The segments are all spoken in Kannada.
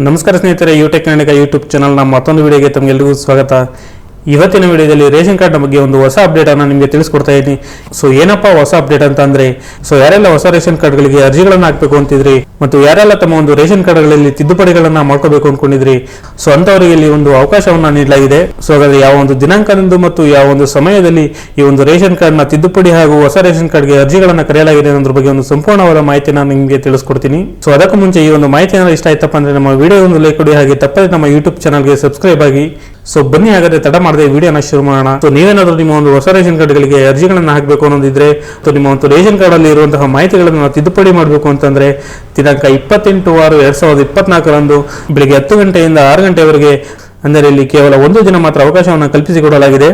ನಮಸ್ಕಾರ ಸ್ನೇಹಿತರೆ ಯೂಟೆಕ್ ಕನ್ನಡಿಗ ಯೂಟ್ಯೂಬ್ ಚಾನಲ್ನ ಮತ್ತೊಂದು ವಿಡಿಯೋಗೆ ತಮಗೆಲ್ಲರಿಗೂ ಸ್ವಾಗತ. ಇವತ್ತಿನ ವಿಡಿಯೋದಲ್ಲಿ ರೇಷನ್ ಕಾರ್ಡ್ನ ಬಗ್ಗೆ ಒಂದು ಹೊಸ ಅಪ್ಡೇಟ್ ಅನ್ನು ನಿಮಗೆ ತಿಳಿಸ್ಕೊಡ್ತಾ ಇದ್ದೀನಿ. ಸೊ ಏನಪ್ಪ ಹೊಸ ಅಪ್ಡೇಟ್ ಅಂತ ಅಂದ್ರೆ ಸೊ ಯಾರೆಲ್ಲ ಹೊಸ ರೇಷನ್ ಕಾರ್ಡ್ಗಳಿಗೆ ಅರ್ಜಿಗಳನ್ನು ಹಾಕಬೇಕು ಅಂತಿದ್ರಿ, ಮತ್ತು ಯಾರೆಲ್ಲ ತಮ್ಮ ಒಂದು ರೇಷನ್ ಕಾರ್ಡ್ಗಳಲ್ಲಿ ತಿದ್ದುಪಡಿಗಳನ್ನ ಮಾಡ್ಕೋಬೇಕು ಅನ್ಕೊಂಡಿದ್ರಿ ಸೊ ಅಂತವರಿಗೆ ಇಲ್ಲಿ ಒಂದು ಅವಕಾಶವನ್ನ ನೀಡಲಾಗಿದೆ. ಸೊ ಹಾಗಾದ್ರೆ ಯಾವ ಒಂದು ದಿನಾಂಕದಂದು ಮತ್ತು ಯಾವ ಒಂದು ಸಮಯದಲ್ಲಿ ಈ ಒಂದು ರೇಷನ್ ಕಾರ್ಡ್ನ ತಿದ್ದುಪಡಿ ಹಾಗೂ ಹೊಸ ರೇಷನ್ ಕಾರ್ಡ್ಗೆ ಅರ್ಜಿಗಳನ್ನ ಕರೆಯಲಾಗಿದೆ ಅನ್ನೋದ್ರ ಬಗ್ಗೆ ಒಂದು ಸಂಪೂರ್ಣವಾದ ಮಾಹಿತಿ ನಾನು ನಿಮಗೆ ತಿಳಿಸ್ಕೊಡ್ತೀನಿ. ಸೊ ಅದಕ್ಕೂ ಮುಂಚೆ ಈ ಒಂದು ಮಾಹಿತಿ ಏನಾದ್ರು ಇಷ್ಟ ಆಯ್ತಪ್ಪ ಅಂದ್ರೆ ನಮ್ಮ ವಿಡಿಯೋ ಒಂದು ಲೈಕ್ ಕೊಡಿ, ಹಾಗೆ ತಪ್ಪದೆ ನಮ್ಮ ಯೂಟ್ಯೂಬ್ ಚಾನಲ್ಗೆ ಸಬ್ಸ್ಕ್ರೈಬ್ ಆಗಿ. ಸೊ ಬನ್ನಿ ಹಾಗಾದ್ರೆ ತಡ ಮಾಡದೆ ವಿಡಿಯೋನ ಶುರು ಮಾಡೋಣ. ಸೊ ನೀವೇನಾದ್ರೂ ನಿಮ್ಮ ಒಂದು ಹೊಸ ರೇಷನ್ ಕಾರ್ಡ್ಗಳಿಗೆ ಅರ್ಜಿಗಳನ್ನ ಹಾಕಬೇಕು ಅನ್ನೋದಿದ್ರೆ ಸೊ ನಿಮ್ಮ ಒಂದು ರೇಷನ್ ಕಾರ್ಡ್ ಅಲ್ಲಿ ಇರುವಂತಹ ಮಾಹಿತಿಗಳನ್ನು ತಿದ್ದುಪಡಿ ಮಾಡಬೇಕು ಅಂತಂದ್ರೆ, ದಿನಾಂಕ ಇಪ್ಪತ್ತೆಂಟು ಆರು ಎರಡ್ ಸಾವಿರದ ಇಪ್ಪತ್ನಾಲ್ಕರಂದು ಬೆಳಿಗ್ಗೆ ಹತ್ತು ಗಂಟೆಯಿಂದ ಆರು ಗಂಟೆವರೆಗೆ, ಅಂದರೆ ಇಲ್ಲಿ ಕೇವಲ ಒಂದು ದಿನ ಮಾತ್ರ ಅವಕಾಶವನ್ನು ಕಲ್ಪಿಸಿಕೊಡಲಾಗಿದೆ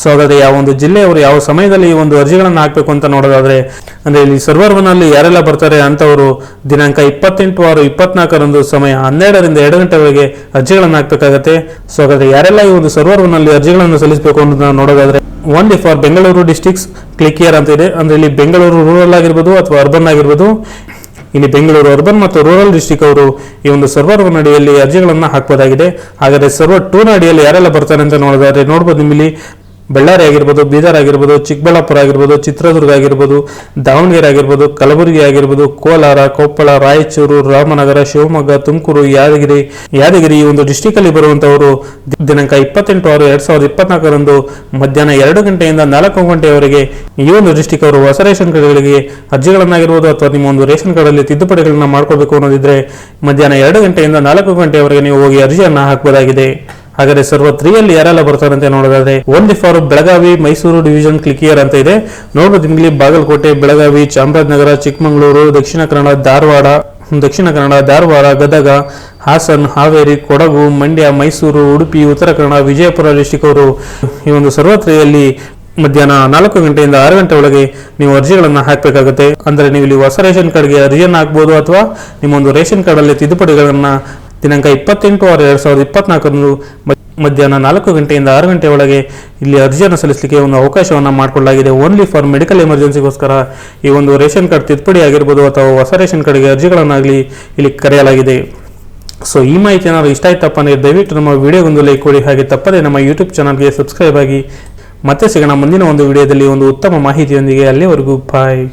ಸೊ ಹಾಗಾದ್ರೆ ಯಾವ ಒಂದು ಜಿಲ್ಲೆಯವರು ಯಾವ ಸಮಯದಲ್ಲಿ ಈ ಒಂದು ಅರ್ಜಿಗಳನ್ನು ಹಾಕಬೇಕು ಅಂತ ನೋಡೋದಾದ್ರೆ, ಅಂದ್ರೆ ಇಲ್ಲಿ ಸರ್ವರ್ನಲ್ಲಿ ಯಾರೆಲ್ಲ ಬರ್ತಾರೆ ಅಂತವರು ದಿನಾಂಕ ಇಪ್ಪತ್ತೆಂಟು ಆರು ಇಪ್ಪತ್ನಾಲ್ಕರಂದು ಸಮಯ ಹನ್ನೆರಡರಿಂದ ಎರಡು ಗಂಟೆವರೆಗೆ ಅರ್ಜಿಗಳನ್ನು ಹಾಕಬೇಕಾಗತ್ತೆ. ಸೊ ಹಾಗಾದ್ರೆ ಯಾರೆಲ್ಲ ಈ ಒಂದು ಸರ್ವರ್ನಲ್ಲಿ ಅರ್ಜಿಗಳನ್ನು ಸಲ್ಲಿಸಬೇಕು ಅಂತ ನೋಡೋದಾದ್ರೆ only for Bengaluru districts click here ಅಂತ ಇದೆ. ಅಂದ್ರೆ ಇಲ್ಲಿ ಬೆಂಗಳೂರು ರೂರಲ್ ಆಗಿರ್ಬೋದು ಅಥವಾ ಅರ್ಬನ್ ಆಗಿರ್ಬೋದು. ಇಲ್ಲಿ ಬೆಂಗಳೂರು ಅರ್ಬನ್ ಮತ್ತು ರೂರಲ್ ಡಿಸ್ಟಿಕ್ ಅವರು ಈ ಒಂದು ಸರ್ವರ್ ಅಡಿಯಲ್ಲಿ ಅರ್ಜಿಗಳನ್ನು ಹಾಕಬಹುದಾಗಿದೆ ಹಾಗಾದ್ರೆ ಸರ್ವರ್ ಟೂನ ಅಡಿಯಲ್ಲಿ ಯಾರೆಲ್ಲ ಬರ್ತಾರೆ ಅಂತ ನೋಡೋದಾದ್ರೆ ನೋಡ್ಬೋದು ನಿಮ್ಮಲ್ಲಿ. ಬಳ್ಳಾರಿ ಆಗಿರ್ಬೋದು, ಬೀದರ್ ಆಗಿರ್ಬೋದು, ಚಿಕ್ಕಬಳ್ಳಾಪುರ ಆಗಿರ್ಬೋದು, ಚಿತ್ರದುರ್ಗ ಆಗಿರ್ಬೋದು, ದಾವಣಗೆರೆ ಆಗಿರ್ಬೋದು, ಕಲಬುರಗಿ ಆಗಿರ್ಬೋದು, ಕೋಲಾರ, ಕೊಪ್ಪಳ, ರಾಯಚೂರು, ರಾಮನಗರ, ಶಿವಮೊಗ್ಗ, ತುಮಕೂರು, ಯಾದಗಿರಿ ಯಾದಗಿರಿ ಈ ಒಂದು ಡಿಸ್ಟಿಕ್ ಅಲ್ಲಿ ಬರುವಂತವರು ದಿನಾಂಕ ಇಪ್ಪತ್ತೆಂಟು ಆರು ಎರಡ್ ಸಾವಿರದ ಇಪ್ಪತ್ನಾಲ್ಕರಂದು ಮಧ್ಯಾಹ್ನ ಎರಡು ಗಂಟೆಯಿಂದ ನಾಲ್ಕು ಗಂಟೆಯವರೆಗೆ ಈ ಒಂದು ಡಿಸ್ಟಿಕ್ ಅವರು ಹೊಸ ರೇಷನ್ ಕಾರ್ಡ್ಗಳಿಗೆ ಅರ್ಜಿಗಳನ್ನಾಗಿರ್ಬೋದು ಅಥವಾ ನಿಮ್ಮ ಒಂದು ರೇಷನ್ ಕಾರ್ಡ್ ಅಲ್ಲಿ ತಿದ್ದುಪಡಿಗಳನ್ನ ಮಾಡ್ಕೋಬೇಕು ಅನ್ನೋದಿದ್ರೆ ಮಧ್ಯಾಹ್ನ ಎರಡು ಗಂಟೆಯಿಂದ ನಾಲ್ಕು ಗಂಟೆಯವರೆಗೆ ನೀವು ಹೋಗಿ ಅರ್ಜಿಯನ್ನ ಹಾಕಬಹುದಾಗಿದೆ ಹಾಗಾದ್ರೆ ಸರ್ವ ತ್ರೀಯಲ್ಲಿ ಯಾರೆಲ್ಲ ಬರ್ತಾರೆ ಅಂತ ನೋಡೋದಾದ್ರೆ only for Belagavi, Mysuru division click here ಅಂತ ಇದೆ. ನೋಡಬಹುದು ನಿಮಗೆ ಬಾಗಲಕೋಟೆ, ಬೆಳಗಾವಿ, ಚಾಮರಾಜನಗರ, ಚಿಕ್ಕಮಗಳೂರು, ದಕ್ಷಿಣ ಕನ್ನಡ, ಧಾರವಾಡ, ದಕ್ಷಿಣ ಕನ್ನಡ, ಧಾರವಾಡ, ಗದಗ, ಹಾಸನ್, ಹಾವೇರಿ, ಕೊಡಗು, ಮಂಡ್ಯ, ಮೈಸೂರು, ಉಡುಪಿ, ಉತ್ತರ ಕನ್ನಡ, ವಿಜಯಪುರ ಡಿಸ್ಟಿಕ್ ಅವರು ಈ ಒಂದು ಸರ್ವತ್ರಿಯಲ್ಲಿ ಮಧ್ಯಾಹ್ನ ನಾಲ್ಕು ಗಂಟೆಯಿಂದ ಆರು ಗಂಟೆ ಒಳಗೆ ನೀವು ಅರ್ಜಿಗಳನ್ನು ಹಾಕಬೇಕಾಗುತ್ತೆ. ಅಂದರೆ ನೀವು ಇಲ್ಲಿ ಹೊಸ ರೇಷನ್ ಕಾರ್ಡ್ಗೆ ಅರ್ಜಿಯನ್ನು ಹಾಕ್ಬೋದು ಅಥವಾ ನಿಮ್ಮ ಒಂದು ರೇಷನ್ ಕಾರ್ಡಲ್ಲಿ ತಿದ್ದುಪಡಿಗಳನ್ನ ದಿನಾಂಕ ಇಪ್ಪತ್ತೆಂಟು ಆರು ಎರಡು ಸಾವಿರದ ಇಪ್ಪತ್ನಾಲ್ಕರಂದು ಮಧ್ಯಾಹ್ನ ನಾಲ್ಕು ಗಂಟೆಯಿಂದ ಆರು ಗಂಟೆ ಒಳಗೆ ಇಲ್ಲಿ ಅರ್ಜಿಯನ್ನು ಸಲ್ಲಿಸಲಿಕ್ಕೆ ಒಂದು ಅವಕಾಶವನ್ನು ಮಾಡಿಕೊಳ್ಳಲಾಗಿದೆ. ಓನ್ಲಿ ಫಾರ್ ಮೆಡಿಕಲ್ ಎಮರ್ಜೆನ್ಸಿಗೋಸ್ಕರ ಈ ಒಂದು ರೇಷನ್ ಕಾರ್ಡ್ ತಿದ್ದುಪಡಿ ಆಗಿರ್ಬೋದು ಅಥವಾ ಹೊಸ ರೇಷನ್ ಕಾರ್ಡ್ಗೆ ಅರ್ಜಿಗಳನ್ನಾಗಲಿ ಇಲ್ಲಿ ಕರೆಯಲಾಗಿದೆ. ಸೊ ಈ ಮಾಹಿತಿ ಏನಾದರೂ ಇಷ್ಟ ಆಯ್ತಪ್ಪ ಅಂದರೆ ದಯವಿಟ್ಟು ನಮ್ಮ ವಿಡಿಯೋಗೊಂದು ಲೈಕ್ ಕೊಡಿ. ಹಾಗೆ ತಪ್ಪದೆ ನಮ್ಮ ಯೂಟ್ಯೂಬ್ ಚಾನಲ್ಗೆ ಸಬ್ಸ್ಕ್ರೈಬ್ ಆಗಿ ಮತ್ತೆ ಸಿಗೋಣ ಮುಂದಿನ ಒಂದು ವಿಡಿಯೋದಲ್ಲಿ ಒಂದು ಉತ್ತಮ ಮಾಹಿತಿಯೊಂದಿಗೆ. ಅಲ್ಲಿವರೆಗೂ ಬಾಯ್.